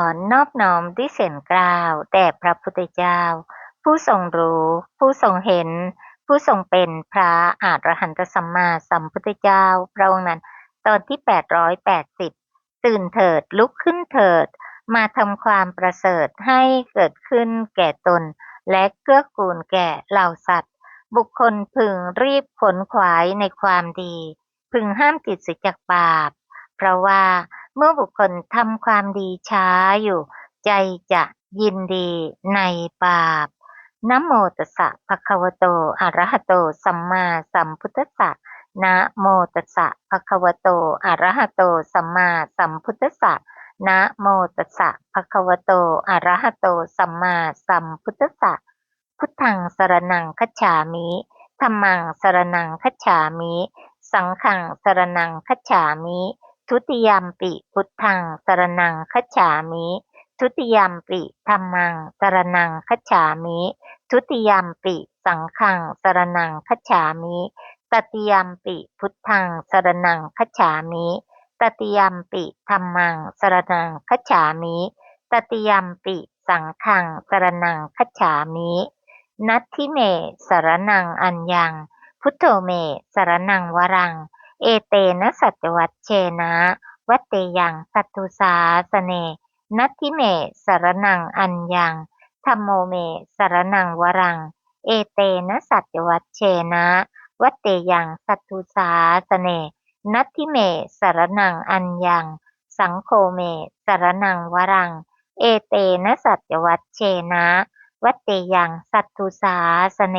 อนอบน้อมด้วยเสียงกล่าวแด่พระพุทธเจ้า ผู้ทรงรู้ ผู้ทรงเห็น ผู้ทรงเป็นพระอาหารหันตสัมมาสัมพุทธเจ้าพระองค์นั้น ตอนที่ 880 ตื่นเถิดลุกขึ้นเถิด มาทำความประเสริฐให้เกิดขึ้นแก่ตน และเกื้อกูลแก่เหล่าสัตว์ บุคคลพึงรีบขนขวายในความดี พึงห้ามจิตเสียจากบาป เพราะว่า เมื่อบุคคลทำความดีช้าอยู่ ใจจะยินดีในบาปนะโมตัสสะภะคะวะโต อะระหะโต สัมมาสัมพุทธัสสะนะโมตัสสะภะคะวะโต อะระหะโต สัมมาสัมพุทธัสสะนะโมตัสสะภะคะวะโต อะระหะโต สัมมาสัมพุทธัสสะ พุทธังสรณังคัจฉามิธัมมังสรณังคัจฉามิ สังฆังสรณังคัจฉามิ ทุติยมปิพุทธังสรณังคัจฉามิ ทุติยมปิธัมมังสรณังคัจฉามิ ทุติยมปิสังฆังสรณังคัจฉามิตติยมปิพุทธังสรณังคัจฉามิตติยมปิธัมมังสรณังคัจฉามิตติยมปิสังฆังสรณังคัจฉามินัตถิเมสรณังอัญญัง พุทโธเมสรณังวรัง เอเตนะสัจวัตเชนะวัตเตยังสัตตุสาสเน นัตถิเมสรณังอัญญังธรรมโมเมสรณังวรัง เอเตนะสัจวัตเชนะวัตเตยังสัตตุสาสเน นัตถิเมสรณังอัญญัง สังโฆเมสรณังวรัง เอเตนะสัจวัตเชนะ วัตเตยังสัตตุสาสเน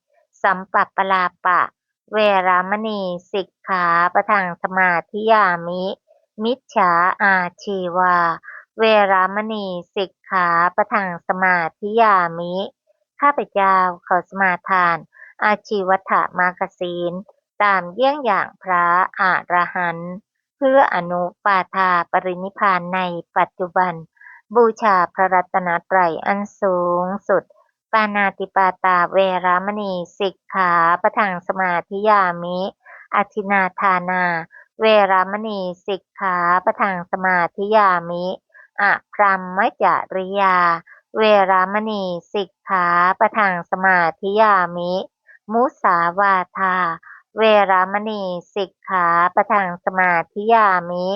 สัมปัปปลาปะ เวรามณีสิกขาปะทังสมาธิยามิ มิจฉาอาชีวา เวรามณีสิกขาปะทังสมาธิยามิ ข้าพเจ้าขอสมาทาน อาชีวัฏมากศีลตามเยี่ยงอย่างพระอรหันต์เพื่ออนุปาทาปรินิพานในปัจจุบัน บูชาพระรัตนตรัยอันสูงสุด ปานาติปาตาเวรามณี สิกขาปะทังสมาธิยามิ อธินาทานา เวรามณี สิกขาปะทังสมาธิยามิอะพรหมจริยา เวรามณี สิกขาปะทังสมาธิยามิ มุสาวาทา เวรามณี สิกขาปะทังสมาธิยามิ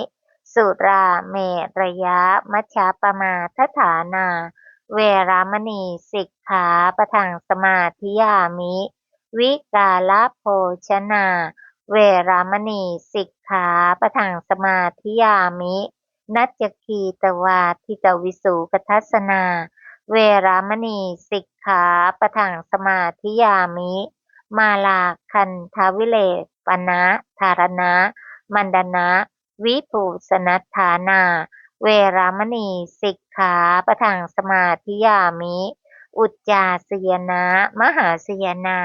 สุราเมระยะมัชฌะปมาทฐานา เวรามณีสิกขาปะทังสมาธิยามิ วิกาลโภชนา เวรามณีสิกขาปะทังสมาธิยามิ นัจคีตวาทิตวิสุกทัสนา เวรามณีสิกขาปะทังสมาธิยามิ มาลาคันทวิเลปนะธารณะ มันดนะ วิภูสนัฏฐานา เวรามณี สิกขาปะทังสมาธิยามิ อุจจาสยนะ มหาสยนา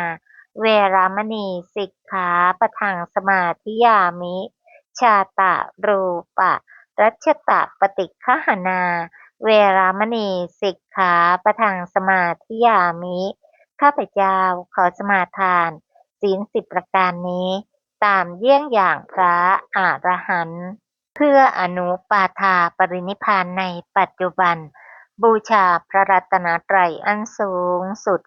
เวรามณี สิกขาปะทังสมาธิยามิ ชาตะรูปะ รัชตะปฏิฆหนา เวรามณี สิกขาปะทังสมาธิยามิ ข้าพเจ้าขอสมาทานศีลสิบประการนี้ ตามเยี่ยงอย่างพระอรหันต์ เพื่ออนุปาทาปรินิพพานในปัจจุบัน บูชาพระรัตนตรัยอันสูงสุด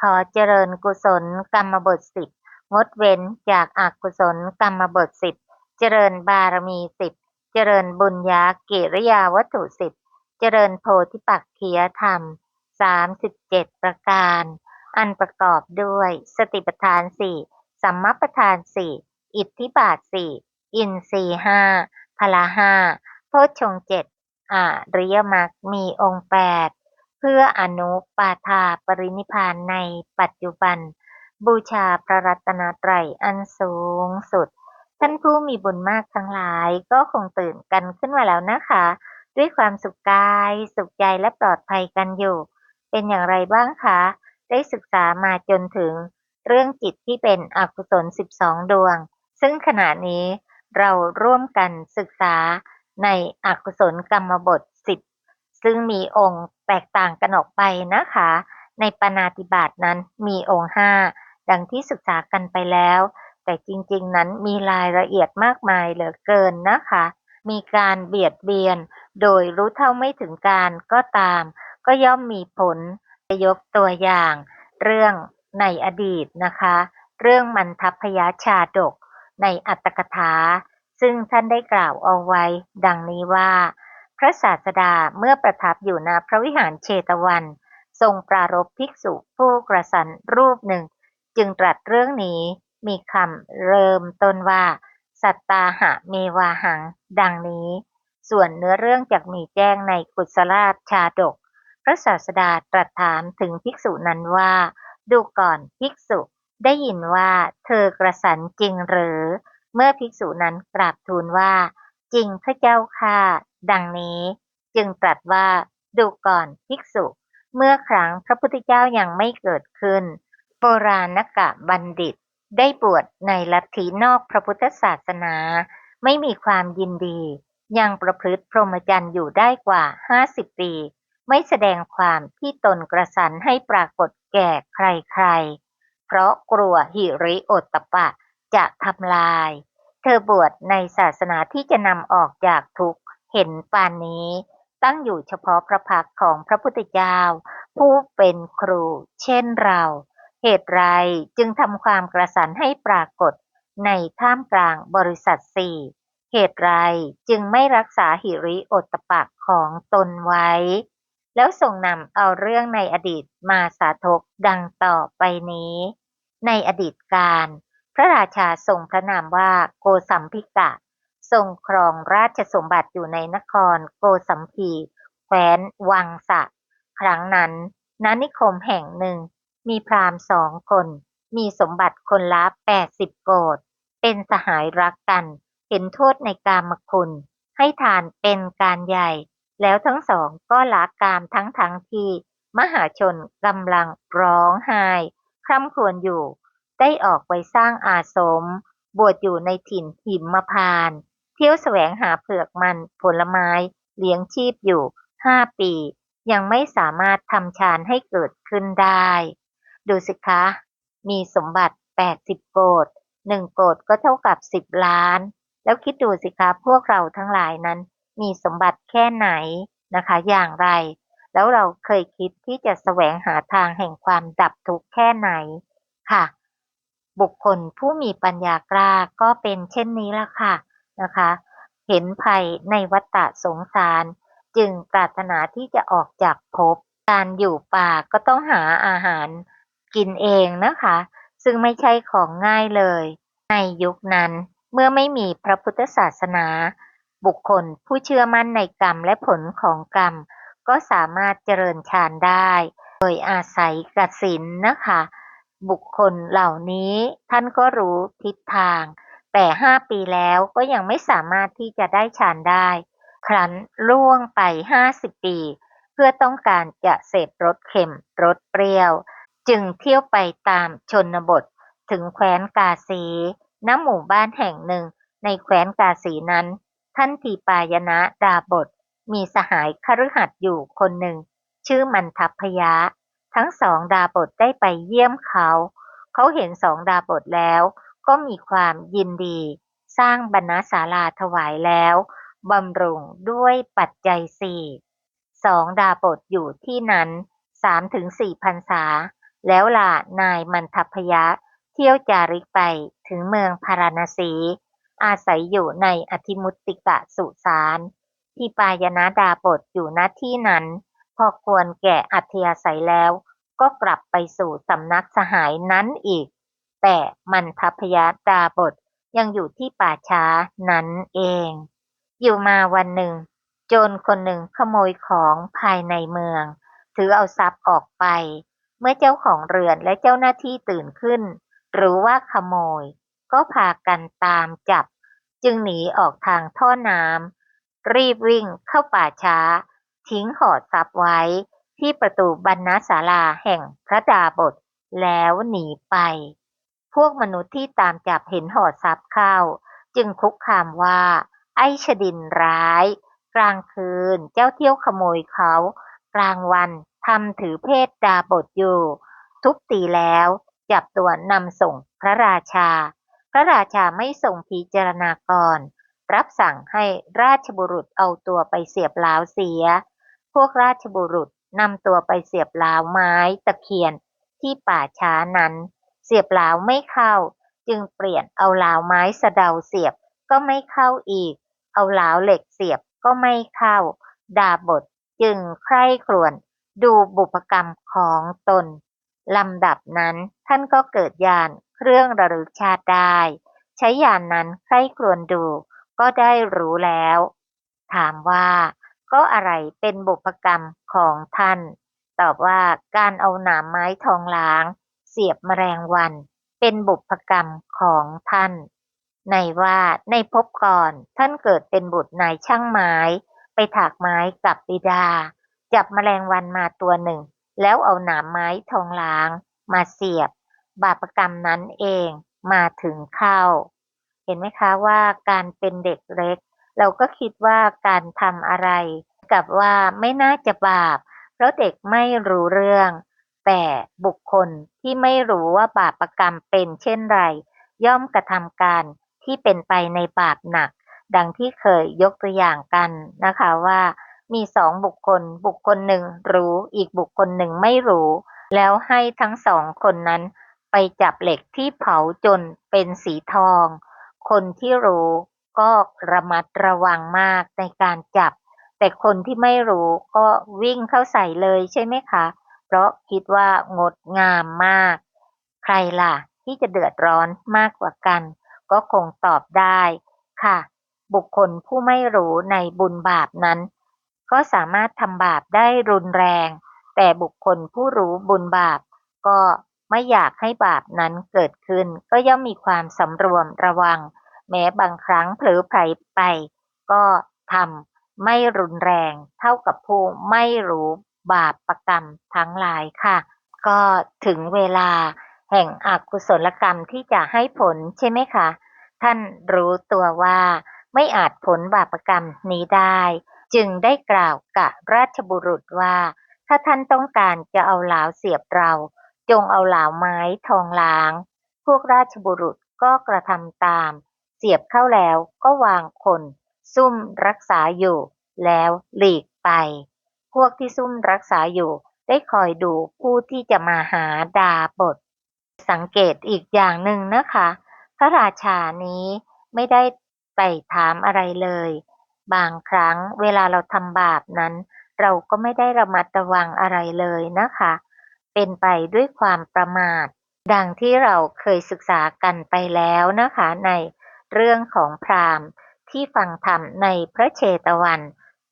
ขอเจริญกุศลกรรมบทสิบงดเว้นจากอากุศลกรรมบทสิบเจริญบารมีสิบเจริญบุญญากิริยาวัตถุสิบเจริญโพธิปักขียธรรมสามสิบเจ็ดประการ อันประกอบด้วยสติปัฏฐานสี่สัมมัปปทานสี่อิทธิบาทสี่อินทรีห้า พละห้าโพชฌงเจ็ดอริยมรรคมีองค์แปดเพื่ออนุปาทาปรินิพพานในปัจจุบัน บูชาพระรัตนตรัยอันสูงสุด ท่านผู้มีบุญมากทั้งหลายก็คงตื่นกันขึ้นมาแล้วนะคะ ด้วยความสุขกาย สุขใจและปลอดภัยกันอยู่ เป็นอย่างไรบ้างคะ ได้ศึกษามาจนถึงเรื่องจิตที่เป็นอกุศล 12 ดวง ซึ่งขณะนี้ เราร่วมกันศึกษาในอกุศลกรรมบท 10 ซึ่งมีองค์แตกต่างกันออกไปนะคะ ในปณาติบาตนั้นมีองค์ 5 ดังที่ศึกษากันไปแล้ว แต่จริงๆนั้นมีรายละเอียดมากมายเหลือเกินนะคะ มีการเบียดเบียน โดยรู้เท่าไม่ถึงการก็ตาม ก็ย่อมมีผลจะยกตัวอย่าง เรื่องในอดีตนะคะ เรื่องมันทัพพยาชาดก ในอัตถกถา ซึ่งท่านได้กล่าวเอาไว้ ดังนี้ว่า พระศาสดาเมื่อประทับอยู่ณพระวิหารเชตวัน ทรงปรารภภิกษุผู้กระสันรูปหนึ่ง จึงตรัสเรื่องนี้มีคำเริ่มต้นว่า สัตตาหะเมวาหัง ดังนี้ ส่วนเนื้อเรื่องจากมีแจ้งในกุศลาชาดก พระศาสดาตรัสถามถึงภิกษุนั้นว่า ดูก่อนภิกษุ ได้ยินว่าเธอกระสันจริงหรือ เมื่อภิกษุนั้นกราบทูลว่า จริงพระเจ้าค่ะ ดังนี้จึงตรัสว่าดูก่อนภิกษุ เมื่อครั้งพระพุทธเจ้ายังไม่เกิดขึ้น โบราณกะบัณฑิต ได้บวชในลัทธินอกพระพุทธศาสนา ไม่มีความยินดี ยังประพฤติพรหมจรรย์อยู่ได้กว่า50ปี ไม่แสดงความที่ตนกระสันให้ปรากฏแก่ใครๆ เพราะกลัวหิริโอตตปปะจะทำลาย เธอบวชในศาสนาที่จะนำออกจากทุกข์เห็นปานนี้ ตั้งอยู่เฉพาะพระพักของพระพุทธเจ้า ผู้เป็นครู เช่นเรา เหตุไรจึงทำความกระสันให้ปรากฏในท่ามกลางบริษัทสี่เหตุไรจึงไม่รักษาหิริโอตตปะของตนไว้ แล้วส่งนำเอาเรื่องในอดีตมาสาธกดังต่อไปนี้ ในอดีตการ พระราชาทรงพระนามว่าโกสัมพิกะ ทรงครองราชสมบัติอยู่ในนครโกสัมพีแคว้นวังสะ ครั้งนั้นณนิคมแห่งหนึ่ง มีพราหมณ์สองคน มีสมบัติคนละแปดสิบโกฏเป็นสหายรักกัน เห็นโทษในกามคุณ ให้ทานเป็นการใหญ่ แล้วทั้งสองก็ละกามทั้งทั้งที่ มหาชนกำลังร้องไห้ คร่ำครวญอยู่ ได้ออกไปสร้างอาสม บวชอยู่ในถิ่นหิมพานต์เที่ยวแสวงหาเผือกมันผลไม้เลี้ยงชีพอยู่ห้าปี ยังไม่สามารถทำฌานให้เกิดขึ้นได้ ดูสิคะ มีสมบัติ 80 โกดหนึ่งโกดก็เท่ากับ 10 ล้าน แล้วคิดดูสิคะพวกเราทั้งหลายนั้น มีสมบัติแค่ไหนนะคะ อย่างไร แล้วเราเคยคิดที่จะแสวงหาทางแห่งความดับทุกข์แค่ไหนค่ะ บุคคลผู้มีปัญญากล้าก็เป็นเช่นนี้ละค่ะนะคะ เห็นภัยในวัฏฏะสงสาร จึงปรารถนาที่จะออกจากภพการอยู่ป่าก็ต้องหาอาหารกินเองนะคะ ซึ่งไม่ใช่ของง่ายเลย ในยุคนั้นเมื่อไม่มีพระพุทธศาสนา บุคคลผู้เชื่อมั่นในกรรมและผลของกรรม ก็สามารถเจริญฌานได้ โดยอาศัยกสินนะคะ บุคคลเหล่านี้ท่านก็รู้ทิศทาง แต่ห้าปีแล้วก็ยังไม่สามารถที่จะได้ฌานได้ ครั้นล่วงไปห้าสิบปี เพื่อต้องการจะเสพรสเค็มรสเปรี้ยว จึงเที่ยวไปตามชนบทถึงแคว้นกาสีณหมู่บ้านแห่งหนึ่งในแคว้นกาสีนั้น ท่านทีปายนะดาบท มีสหายคฤหัสถ์อยู่คนหนึ่ง ชื่อมันทัพพยะ ทั้งสองดาบทได้ไปเยี่ยมเขา เขาเห็นสองดาบทแล้ว ก็มีความยินดี สร้างบรรณาศาลาถวายแล้วบำรุงด้วยปัจจัยสี่สองดาบทอยู่ที่นั้นสามถึงสี่พรรษา แล้วล่ะนายมันทัพยะ เที่ยวจาริกไปถึงเมืองพาราณสี อาศัยอยู่ในอธิมุตติกะสุสาน ที่ปายนาดาบทอยู่ณที่นั้น พอควรแก่อัธยาศัยแล้ว ก็กลับไปสู่สำนักสหายนั้นอีก แต่มันทพยะดาบทยังอยู่ที่ป่าช้านั้นเอง อยู่มาวันหนึ่ง โจรคนหนึ่งขโมยของภายในเมือง ถือเอาทรัพย์ออกไป เมื่อเจ้าของเรือนและเจ้าหน้าที่ตื่นขึ้น รู้ว่าขโมย ก็พากันตามจับ จึงหนีออกทางท่อน้ำ รีบวิ่งเข้าป่าช้า ทิ้งห่อทรัพย์ไว้ที่ประตูบรรณศาลาแห่งพระดาบทแล้วหนีไป พวกมนุษย์ที่ตามจับเห็นห่อทรัพย์เข้า จึงคุกคามว่า ไอ้ชดินร้าย กลางคืนเจ้าเที่ยวขโมยเขา กลางวันทำถือเพศดาบทอยู่ ทุบตีแล้วจับตัวนำส่งพระราชา พระราชาไม่ทรงพิจารณาก่อน รับสั่งให้ราชบุรุษเอาตัวไปเสียบลาวเสีย พวกราชบุรุษนำตัวไปเสียบลาวไม้ตะเคียนที่ป่าช้านั้น เสียบลาวไม่เข้า จึงเปลี่ยนเอาลาวไม้สะเดาเสียบก็ไม่เข้าอีก เอาลาวเหล็กเสียบก็ไม่เข้า ดาบทจึงใคร่ครวญดูบุพกรรมของตนลำดับนั้นท่านก็เกิดญาณเครื่องระลึกชาติได้ ใช้ญาณนนั้นใคร่ครวญดู ก็ได้รู้แล้ว ถามว่า ก็อะไรเป็นบุพกรรมของท่าน ตอบว่าการเอาหนามไม้ทองล้าง เสียบแมลงวัน เป็นบุพกรรมของท่าน ในว่าในภพก่อนท่านเกิดเป็นบุตรนายช่างไม้ ไปถากไม้กับบิดา จับแมลงวันมาตัวหนึ่ง แล้วเอาหนามไม้ทองล้าง มาเสียบ บาปกรรมนั้นเองมาถึงเข้า เห็นไหมคะว่าการเป็นเด็กเล็ก เราก็คิดว่าการทำอะไร กับว่าไม่น่าจะบาป เพราะเด็กไม่รู้เรื่อง แต่บุคคลที่ไม่รู้ว่าบาปกรรมเป็นเช่นไร ย่อมกระทำการที่เป็นไปในบาปหนัก ดังที่เคยยกตัวอย่างกันนะคะว่ามีสองบุคคล บุคคลหนึ่งรู้อีกบุคคลหนึ่งไม่รู้ แล้วให้ทั้งสองคนนั้นไปจับเหล็กที่เผาจนเป็นสีทอง คนที่รู้ก็ระมัดระวังมากในการจับ แต่คนที่ไม่รู้ก็วิ่งเข้าใส่เลยใช่ไหมคะ เพราะคิดว่างดงามมาก ใครล่ะที่จะเดือดร้อนมากกว่ากัน ก็คงตอบได้ค่ะ บุคคลผู้ไม่รู้ในบุญบาปนั้น ก็สามารถทำบาปได้รุนแรง แต่บุคคลผู้รู้บุญบาป ก็ไม่อยากให้บาปนั้นเกิดขึ้น ก็ย่อมมีความสำรวมระวัง แม้บางครั้งเผลอไผลไป ก็ทำไม่รุนแรงเท่ากับผู้ไม่รู้บาปประกรรมทั้งหลายค่ะ ก็ถึงเวลาแห่งอกุศลกรรมที่จะให้ผลใช่ไหมคะ ท่านรู้ตัวว่าไม่อาจผลบาปกรรมนี้ได้ จึงได้กล่าวกับราชบุรุษว่า ถ้าท่านต้องการจะเอาหลาวเสียบเรา จงเอาหลาวไม้ทองล้าง พวกราชบุรุษก็กระทำตาม เสียบเข้าแล้วก็วางคน ซุ่มรักษาอยู่ แล้วหลีกไป พวกที่ซุ่มรักษาอยู่ ได้คอยดูผู้ที่จะมาหาดาบท สังเกตอีกอย่างหนึ่งนะคะ พระราชานี้ไม่ได้ไปถามอะไรเลย บางครั้งเวลาเราทำบาปนั้น เราก็ไม่ได้ระมัดระวังอะไรเลยนะคะ เป็นไปด้วยความประมาทดังที่เราเคยศึกษากันไปแล้วนะคะใน เรื่องของพราหมณ์ที่ฟังธรรมในพระเชตวัน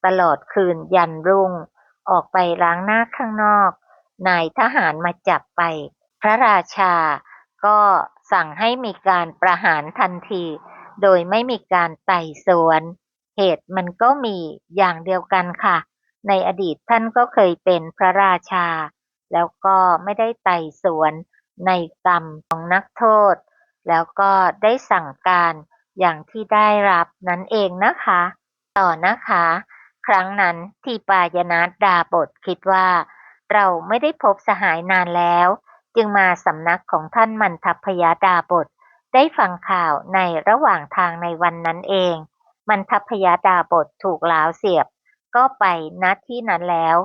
ตลอดคืนยันรุ่ง ออกไปล้างหน้าข้างนอก นายทหารมาจับไป พระราชาก็สั่งให้มีการประหารทันที โดยไม่มีการไต่สวน เหตุมันก็มีอย่างเดียวกันค่ะ ในอดีตท่านก็เคยเป็นพระราชา แล้วก็ไม่ได้ไต่สวนในกรรมของนักโทษ แล้วก็ได้สั่งการอย่างที่ได้รับนั่นเองนะคะ ต่อนะคะ ครั้งนั้นที่ปายนาดาบทคิดว่า เราไม่ได้พบสหายนานแล้ว จึงมาสำนักของท่านมันทัพยาดาบท ได้ฟังข่าวในระหว่างทางในวันนั้นเอง มันทัพยาดาบทถูกลาวเสียบ ก็ไปณที่นั้นแล้ว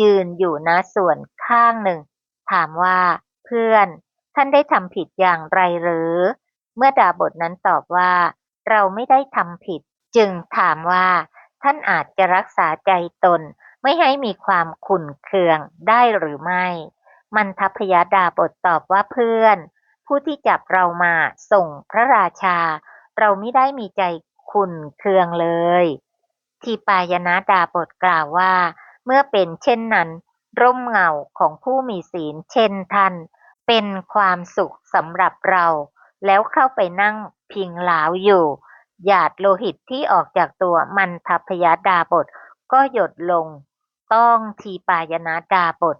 ยืนอยู่ณส่วนข้างหนึ่ง ถามว่าเพื่อน ท่านได้ทำผิดอย่างไรหรือ เมื่อดาบทนั้นตอบว่า เราไม่ได้ทำผิด จึงถามว่า ท่านอาจจะรักษาใจตน ไม่ให้มีความขุ่นเคืองได้หรือไม่ มันทัพยาดาบทตอบว่าเพื่อน ผู้ที่จับเรามาส่งพระราชา เราไม่ได้มีใจขุ่นเคืองเลย ทีปายนะดาบทกล่าวว่า เมื่อเป็นเช่นนั้น ร่มเงาของผู้มีศีลเช่นท่าน เป็นความสุขสำหรับเรา แล้วเข้าไปนั่งพิงหลาวอยู่ หยาดโลหิตที่ออกจากตัวมันทัพยาดาบทก็หยดลง ต้องทีปายนะดาบท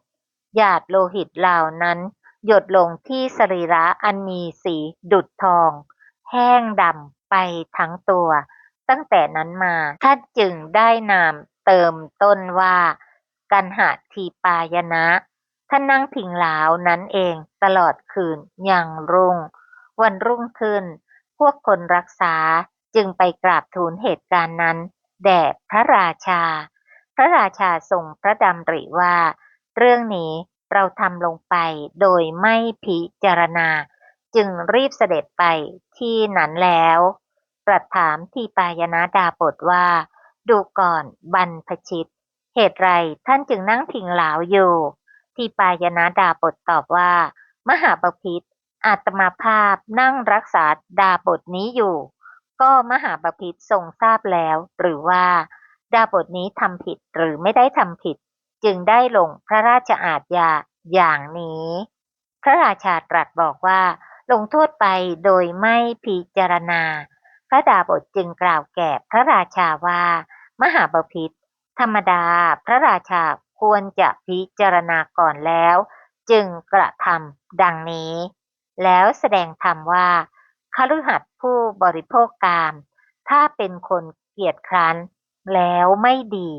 หยาดโลหิตเหล่านั้น หยดลงที่สรีระอันมีสีดุดทอง แห้งดำไปทั้งตัว ตั้งแต่นั้นมาท่านจึงได้นามเติมต้นว่า กันหาทีปายนะ ท่านนั่งพิงหลาวนั้นเองตลอดคืนอย่างรุ่ง วันรุ่งขึ้น พวกคนรักษาจึงไปกราบทูลเหตุการณ์นั้น แด่พระราชา พระราชาทรงพระดำริว่า เรื่องนี้เราทำลงไปโดยไม่พิจารณา จึงรีบเสด็จไปที่นั้นแล้วตรัสถามทีปายนะดาบทว่า ดูก่อนบรรพชิต เหตุไรท่านจึงนั่งพิงหลาวอยู่ ทีปายนะดาบทตอบว่า มหาบพิตรอาตมาภาพนั่งรักษาดาบทนี้อยู่ ก็มหาบพิตรทรงทราบแล้ว หรือว่า ดาบทนี้ทำผิดหรือไม่ได้ทำผิด จึงได้ลงพระราชอาญาอย่างนี้ พระราชาตรัสบอกว่า ลงโทษไปโดยไม่พิจารณา พระดาบทจึงกล่าวแก่พระราชาว่า มหาบพิตรธรรมดาพระราชา ควรจะพิจารณาก่อนแล้ว จึงกระทำดังนี้ แล้วแสดงธรรมว่าคฤหัสถ์ผู้บริโภคกาม ถ้าเป็นคนเกียจคร้านแล้วไม่ดี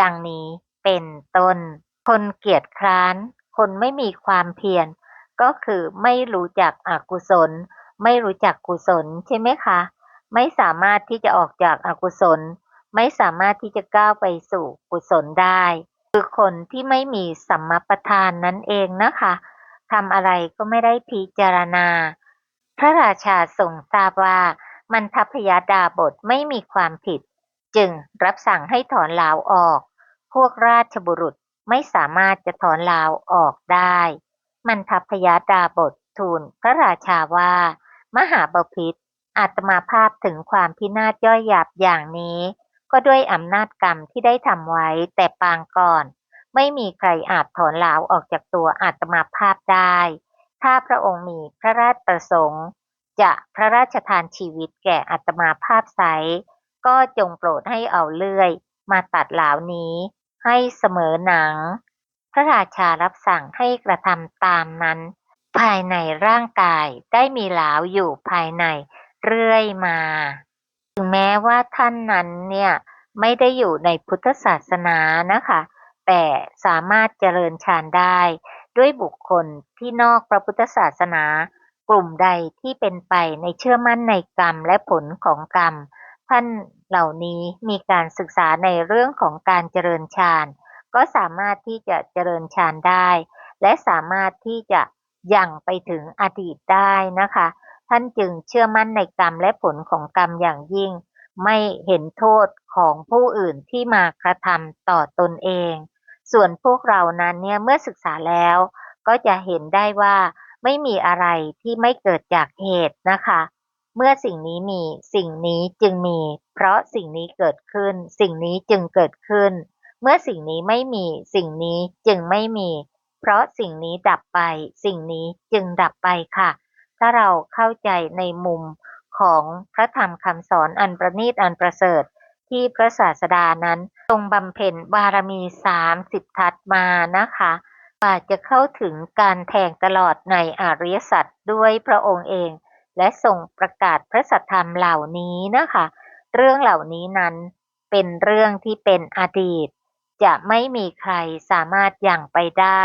ดังนี้เป็นต้น คนเกียจคร้าน คนไม่มีความเพียร ก็คือไม่รู้จักอกุศล ไม่รู้จักกุศลใช่ไหมคะ ไม่สามารถที่จะออกจากอากุศล ไม่สามารถที่จะก้าวไปสู่กุศลได้ คือคนที่ไม่มีสัมมาประธานนั่นเองนะคะทำอะไรก็ไม่ได้พิจารณา พระราชาทรงทราบว่ามันทพยาดาบทไม่มีความผิด จึงรับสั่งให้ถอนลาวออก พวกราชบุรุษไม่สามารถจะถอนลาวออกได้ มันทพยาดาบททูลพระราชาว่า มหาบพิตรอาตมาภาพถึงความพินาศย่อยหยาบอย่างนี้ ก็ด้วยอำนาจกรรมที่ได้ทำไว้ แต่ปางก่อน ไม่มีใครอาจถอนลาวออกจากตัวอาตมาภาพได้ ถ้าพระองค์มีพระราชประสงค์ จะพระราชทานชีวิตแก่อาตมาภาพไซก็จงโปรดให้เอาเลื่อย มาตัดหลาวนี้ ให้เสมอหนัง พระราชารับสั่งให้กระทำตามนั้น ภายในร่างกายได้มีหลาวอยู่ภายในเรื่อยมา ถึงแม้ว่าท่านนั้นเนี่ยไม่ได้อยู่ในพุทธศาสนานะคะ แต่สามารถเจริญฌานได้ ด้วยบุคคลที่นอกพระพุทธศาสนา กลุ่มใดที่เป็นไปในเชื่อมั่นในกรรมและผลของกรรม ท่านเหล่านี้มีการศึกษาในเรื่องของการเจริญฌานก็สามารถที่จะเจริญฌานได้ และสามารถที่จะยังไปถึงอดีตได้นะคะ ท่านจึงเชื่อมั่นในกรรมและผลของกรรมอย่างยิ่ง ไม่เห็นโทษของผู้อื่นที่มากระทำต่อตนเอง ส่วนพวกเรานั้นเนี่ยเมื่อศึกษาแล้ว ก็จะเห็นได้ว่าไม่มีอะไรที่ไม่เกิดจากเหตุนะคะ เมื่อสิ่งนี้มีสิ่งนี้จึงมี เพราะสิ่งนี้เกิดขึ้น สิ่งนี้จึงเกิดขึ้น เมื่อสิ่งนี้ไม่มี สิ่งนี้จึงไม่มี เพราะสิ่งนี้ดับไป สิ่งนี้จึงดับไปค่ะ ถ้าเราเข้าใจในมุมของพระธรรมคำสอนอันประณีตอันประเสริฐ ที่พระศาสดานั้นทรงบำเพ็ญบารมีสามสิบทัศมานะคะกว่าจะเข้าถึงการแทงตลอดในอริยสัจด้วยพระองค์เอง และทรงประกาศพระสัทธรรมเหล่านี้นะคะ เรื่องเหล่านี้นั้นเป็นเรื่องที่เป็นอดีต จะไม่มีใครสามารถอย่างไปได้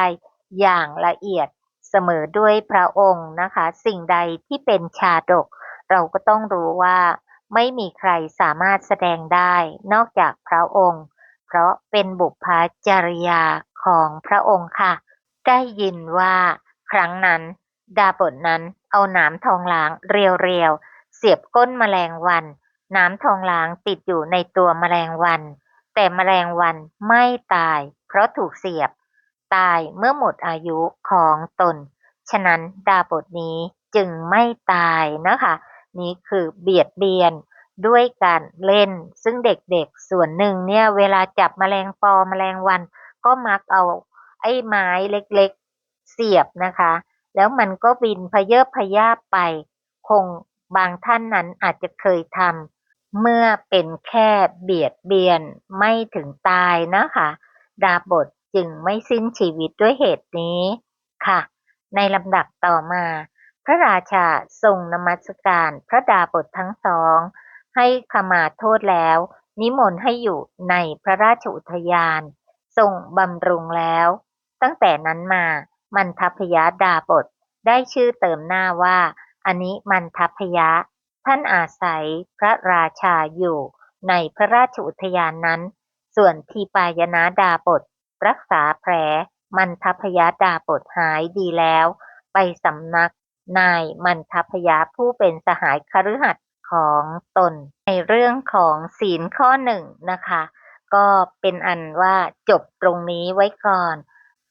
อย่างละเอียด เสมอด้วยพระองค์นะคะ สิ่งใดที่เป็นชาดก เราก็ต้องรู้ว่าไม่มีใครสามารถแสดงได้นอกจากพระองค์ เพราะเป็นบุพจริยาของพระองค์ค่ะ ได้ยินว่าครั้งนั้น ดาบทนั้นเอาน้ำทองหลางเรียวๆ เสียบก้นแมลงวันน้ำทองหลางติดอยู่ในตัวแมลงวัน แต่แมลงวันไม่ตาย เพราะถูกเสียบ ตายเมื่อหมดอายุของตน ฉะนั้นดาบทนี้จึงไม่ตายนะคะ นี้คือเบียดเบียนด้วยการเล่น ซึ่งเด็กๆส่วนหนึ่งเนี่ยเวลาจับแมลงปอแมลงวัน ก็มักเอาไอ้ไม้เล็กๆเสียบนะคะ แล้วมันก็บินพะเยอพยาบไป คงบางท่านนั้นอาจจะเคยทำเมื่อเป็นแค่เบียดเบียนไม่ถึงตายนะคะ ดาบท จึงไม่สิ้นชีวิตด้วยเหตุนี้ค่ะ ในลำดับต่อมา พระราชาทรงนมัสการพระดาบททั้งสอง ให้ขมาโทษแล้ว นิมนต์ให้อยู่ในพระราชอุทยาน ทรงบำรุงแล้ว ตั้งแต่นั้นมามันทัพยาดาบทได้ชื่อเติมหน้าว่าอันนี้มันทัพยะ ท่านอาศัยพระราชาอยู่ในพระราชอุทยานนั้น ส่วนทีปายนาดาบท รักษาแผล มันทพยาดาบทหายดีแล้ว ไปสำนักนายมันทพยาผู้เป็นสหายคฤหัสถ์ของตน ในเรื่องของศีลข้อหนึ่งนะคะ ก็เป็นอันว่าจบตรงนี้ไว้ก่อน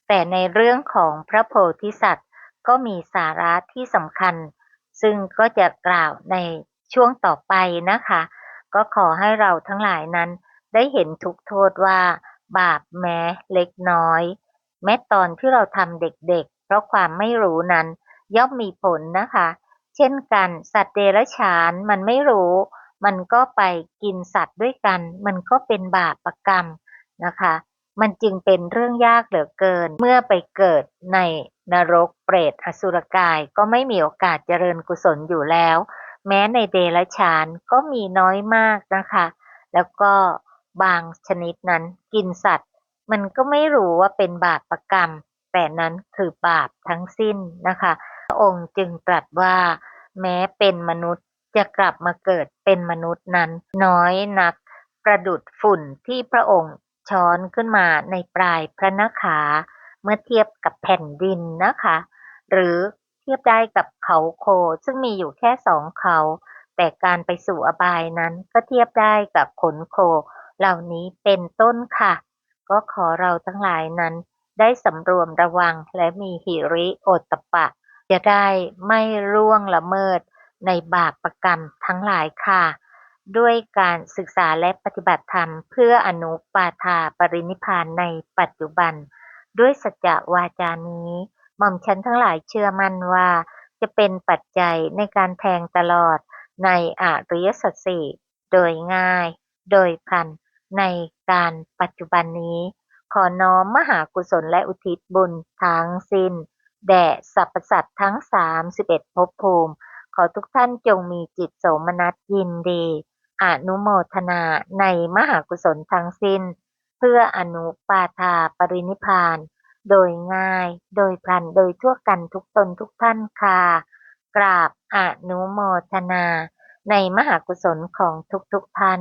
แต่ในเรื่องของพระโพธิสัตว์ ก็มีสาระที่สำคัญ ซึ่งก็จะกล่าวในช่วงต่อไปนะคะ ก็ขอให้เราทั้งหลายนั้นได้เห็นทุกโทษว่า บาปแม้เล็กน้อย แม้ตอนที่เราทำเด็กๆ เพราะความไม่รู้นั้น ย่อมมีผลนะคะ เช่นกัน สัตว์เดรัจฉานมันไม่รู้ มันก็ไปกินสัตว์ด้วยกัน มันก็เป็นบาปประกรรมนะคะ มันจึงเป็นเรื่องยากเหลือเกิน เมื่อไปเกิดในนรกเปรตอสุรกายก็ไม่มีโอกาสเจริญกุศลอยู่แล้ว แม้ในเดรัจฉานก็มีน้อยมากนะคะ แล้วก็ บางชนิดนั้นกินสัตว์ มันก็ไม่รู้ว่าเป็นบาปประกรรม แต่นั้นคือบาปทั้งสิ้นนะคะพระองค์จึงตรัสว่า แม้เป็นมนุษย์จะกลับมาเกิดเป็นมนุษย์นั้น น้อยนักประดุดฝุ่นที่พระองค์ช้อนขึ้นมาในปลายพระนขา เมื่อเทียบกับแผ่นดินนะคะ หรือเทียบได้กับเขาโคซึ่งมีอยู่แค่สองเขา แต่การไปสู่อบายนั้นก็เทียบได้กับขนโค เหล่านี้เป็นต้นค่ะ ก็ขอเราทั้งหลายนั้น ได้สำรวมระวังและมีหิริโอตปะ จะได้ไม่ร่วงละเมิดในบาปประกรรมทั้งหลายค่ะ ด้วยการศึกษาและปฏิบัติธรรม เพื่ออนุปาทาปรินิพานในปัจจุบัน ด้วยสัจจวาจานี้หม่อมฉันทั้งหลายเชื่อมั่นว่าจะเป็นปัจจัยในการแทงตลอดในอริยสัจสี่โดยง่าย โดยพัน ในการปัจจุบันนี้ ขอน้อมมหากุศลและอุทิศบุญทั้งสิ้น แด่สรรพสัตว์ทั้งสามสิบเอ็ดภพภูมิ ขอทุกท่านจงมีจิตโสมนัสยินดี อนุโมทนาในมหากุศลทั้งสิ้น เพื่ออนุปาทาปรินิพพาน โดยง่าย โดยพลัน โดยทั่วกันทุกตนทุกท่านค่ะ กราบอนุโมทนาในมหากุศลของทุกๆท่าน